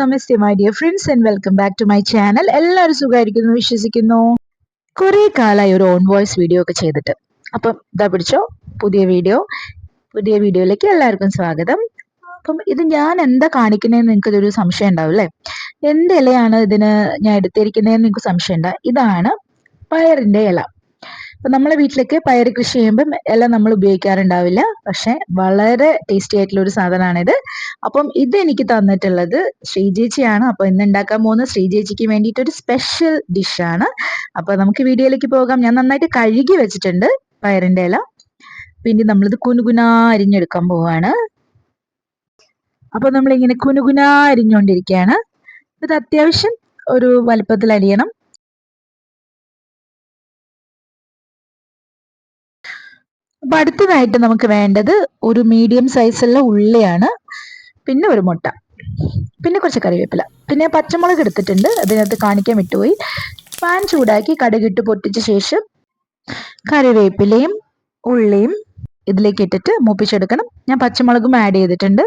Namaste my dear friends and welcome back to my channel എല്ലാവരും സുഖമായിരിക്കുന്നു വിശ്വസിക്കുന്നു. കുറേ കാലമായി ഒരു ഓൺ വോയിസ് വീഡിയോ ഒക്കെ ചെയ്തിട്ട്. അപ്പം ഇതാ പിടിച്ചോ പുതിയ വീഡിയോ പുതിയ വീഡിയോയിലേക്ക് എല്ലാവർക്കും സ്വാഗതം. അപ്പം ഇത് ഞാൻ എന്താ കാണിക്കുന്നതെന്ന് നിങ്ങൾക്ക് ഒരു സംശയം ഉണ്ടാവും അല്ലേ? എന്ത് ഇലയാണ് ഇതിന് ഞാൻ എടുത്തിരിക്കുന്നതെന്ന് നിങ്ങൾക്ക് സംശയം ഉണ്ടാവും ഇതാണ് പയറിന്റെ ഇല. അപ്പൊ നമ്മളെ വീട്ടിലേക്ക് പയർ കൃഷി ചെയ്യുമ്പം എല്ലാം നമ്മൾ ഉപയോഗിക്കാറുണ്ടാവില്ല. പക്ഷെ വളരെ ടേസ്റ്റി ആയിട്ടുള്ള ഒരു സാധനമാണിത് അപ്പം ഇത് എനിക്ക് തന്നിട്ടുള്ളത് ശ്രീജേച്ചിയാണ്. അപ്പൊ ഇന്ന് ഉണ്ടാക്കാൻ പോകുന്ന ശ്രീജേച്ചിക്ക് വേണ്ടിയിട്ട് ഒരു സ്പെഷ്യൽ ഡിഷാണ് അപ്പൊ നമുക്ക് വീഡിയോയിലേക്ക് പോകാം. ഞാൻ നന്നായിട്ട് കഴുകി വെച്ചിട്ടുണ്ട് പയറിന്റെ ഇല. പിന്നെ നമ്മളിത് കുനുകുനാ അരിഞ്ഞെടുക്കാൻ പോവാണ്. അപ്പൊ നമ്മളിങ്ങനെ കുനുകുനാ അരിഞ്ഞുകൊണ്ടിരിക്കുകയാണ് ഇത് അത്യാവശ്യം ഒരു വലുപ്പത്തിൽ അരിയണം. അപ്പൊ അടുത്തതായിട്ട് നമുക്ക് വേണ്ടത് ഒരു മീഡിയം സൈസുള്ള ഉള്ളിയാണ് പിന്നെ ഒരു മുട്ട പിന്നെ കുറച്ച് കറിവേപ്പില പിന്നെ പച്ചമുളക് എടുത്തിട്ടുണ്ട് അതിനകത്ത് കാണിക്കാൻ വിട്ടുപോയി. പാൻ ചൂടാക്കി കടുകിട്ട് പൊട്ടിച്ച ശേഷം കറിവേപ്പിലയും ഉള്ളിയും ഇതിലേക്ക് ഇട്ടിട്ട് മൂപ്പിച്ചെടുക്കണം. ഞാൻ പച്ചമുളകും ആഡ് ചെയ്തിട്ടുണ്ട്.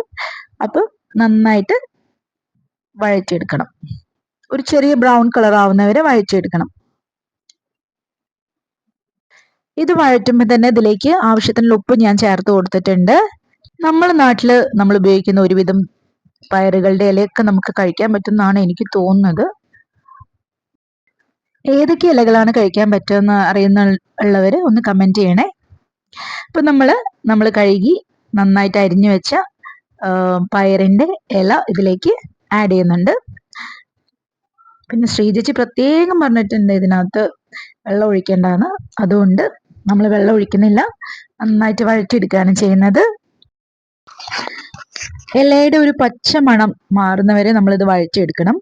അപ്പോൾ നന്നായിട്ട് വഴറ്റിയെടുക്കണം. ഒരു ചെറിയ ബ്രൗൺ കളർ ആവുന്നവരെ വഴറ്റിയെടുക്കണം. ഇത് വഴറ്റുമ്പോൾ തന്നെ ഇതിലേക്ക് ആവശ്യത്തിനുള്ള ഉപ്പ് ഞാൻ ചേർത്ത് കൊടുത്തിട്ടുണ്ട്. നമ്മുടെ നാട്ടിൽ നമ്മൾ ഉപയോഗിക്കുന്ന ഒരുവിധം പയറുകളുടെ ഇലയൊക്കെ നമുക്ക് കഴിക്കാൻ പറ്റുന്നതാണ് എനിക്ക് തോന്നുന്നത്. ഏതൊക്കെ ഇലകളാണ് കഴിക്കാൻ പറ്റുമെന്ന് അറിയുന്ന ഉള്ളവർ ഒന്ന് കമന്റ് ചെയ്യണേ. അപ്പം നമ്മൾ നമ്മൾ കഴുകി നന്നായിട്ട് അരിഞ്ഞു വെച്ച പയറിന്റെ ഇല ഇതിലേക്ക് ആഡ് ചെയ്യുന്നുണ്ട്. പിന്നെ ശ്രീജിച്ച് പ്രത്യേകം പറഞ്ഞിട്ടുണ്ട് ഇതിനകത്ത് വെള്ളം ഒഴിക്കേണ്ടതാണ്. അതുകൊണ്ട് നമ്മൾ വെള്ളം ഒഴിക്കുന്നില്ല. നന്നായിട്ട് വഴറ്റിയെടുക്കുകയാണ് ചെയ്യുന്നത്. ഇലയുടെ ഒരു പച്ച മണം മാറുന്നവരെ നമ്മളിത് വഴറ്റിയെടുക്കണം.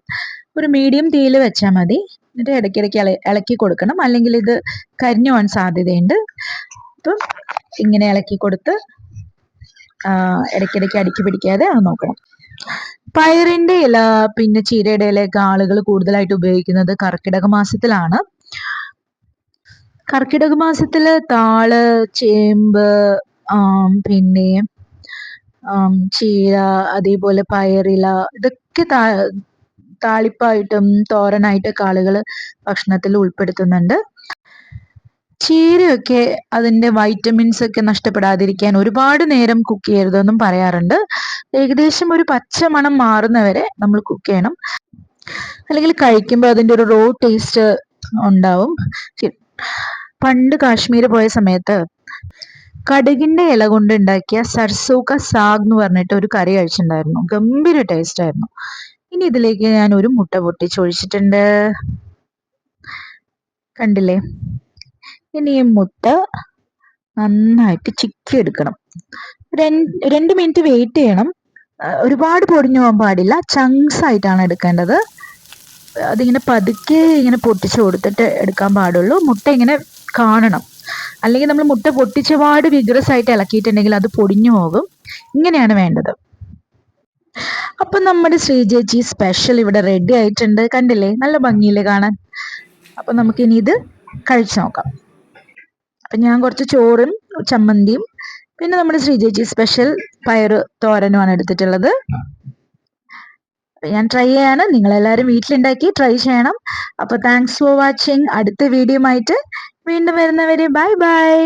ഒരു മീഡിയം തീയിൽ വെച്ചാൽ മതി. എന്നിട്ട് ഇടയ്ക്കിടയ്ക്ക് ഇള ഇളക്കി കൊടുക്കണം. അല്ലെങ്കിൽ ഇത് കരിഞ്ഞു പോകാൻ സാധ്യതയുണ്ട്. അപ്പം ഇങ്ങനെ ഇളക്കി കൊടുത്ത് ഇടയ്ക്കിടയ്ക്ക് അടുക്കി പിടിക്കാതെ അത് നോക്കണം. പയറിന്റെ ഇല പിന്നെ ചീരയുടെ ഇലയൊക്കെ ആളുകൾ കൂടുതലായിട്ട് ഉപയോഗിക്കുന്നത് കർക്കിടക മാസത്തിലാണ്. കർക്കിടക മാസത്തിൽ താൾ ചേമ്പ് പിന്നെ ചീര അതേപോലെ പയറില ഇതൊക്കെ താ താളിപ്പായിട്ടും തോരനായിട്ടൊക്കെ ആളുകൾ ഭക്ഷണത്തിൽ ഉൾപ്പെടുത്തുന്നുണ്ട്. ചീരയൊക്കെ അതിന്റെ വൈറ്റമിൻസ് ഒക്കെ നഷ്ടപ്പെടാതിരിക്കാൻ ഒരുപാട് നേരം കുക്ക് ചെയ്യരുതെന്നും പറയാറുണ്ട്. ഏകദേശം ഒരു പച്ച മണം മാറുന്നവരെ നമ്മൾ കുക്ക് ചെയ്യണം. അല്ലെങ്കിൽ കഴിക്കുമ്പോൾ അതിന്റെ ഒരു റോ ടേസ്റ്റ് ഉണ്ടാവും. പണ്ട് കാശ്മീർ പോയ സമയത്ത് കടുകിന്റെ ഇല കൊണ്ട് ഉണ്ടാക്കിയ സർസൂക്ക സാഗ് എന്ന് പറഞ്ഞിട്ട് ഒരു കറി കഴിച്ചിട്ടുണ്ടായിരുന്നു. ഗംഭീര ടേസ്റ്റ് ആയിരുന്നു. ഇനി ഇതിലേക്ക് ഞാൻ ഒരു മുട്ട പൊട്ടിച്ചൊഴിച്ചിട്ടുണ്ട്. കണ്ടില്ലേ? ഇനി ഈ മുട്ട നന്നായിട്ട് ചിക്കി എടുക്കണം. രണ്ട് മിനിറ്റ് വെയിറ്റ് ചെയ്യണം. ഒരുപാട് പൊടിഞ്ഞു പോകാൻ പാടില്ല. ചങ്ക്സ് ആയിട്ടാണ് എടുക്കേണ്ടത്. അതിങ്ങനെ പതുക്കെ ഇങ്ങനെ പൊട്ടിച്ചു കൊടുത്തിട്ട് എടുക്കാൻ പാടുള്ളൂ. മുട്ട ഇങ്ങനെ കാണണം. അല്ലെങ്കിൽ നമ്മൾ മുട്ട പൊട്ടിച്ചപാട് വിഗ്രസ് ആയിട്ട് ഇളക്കിയിട്ടുണ്ടെങ്കിൽ അത് പൊടിഞ്ഞു പോകും. ഇങ്ങനെയാണ് വേണ്ടത്. അപ്പൊ നമ്മുടെ ശ്രീജേച്ചി സ്പെഷ്യൽ ഇവിടെ റെഡി ആയിട്ടുണ്ട്. കണ്ടില്ലേ? നല്ല ഭംഗിയില്ലേ കാണാൻ? അപ്പൊ നമുക്ക് ഇനി ഇത് കഴിച്ചു നോക്കാം. അപ്പൊ ഞാൻ കുറച്ച് ചോറും ചമ്മന്തിയും പിന്നെ നമ്മുടെ ശ്രീജേച്ചി സ്പെഷ്യൽ പയറ് തോരനുമാണ് എടുത്തിട്ടുള്ളത്. ഞാൻ ട്രൈ ചെയ്യാണ്. നിങ്ങളെല്ലാവരും വീട്ടിലുണ്ടാക്കി ട്രൈ ചെയ്യണം. അപ്പോൾ താങ്ക്സ് ഫോർ വാച്ചിങ് അടുത്ത വീഡിയോ ആയിട്ട് വീണ്ടും വരുന്നവരെ ബൈ ബൈ.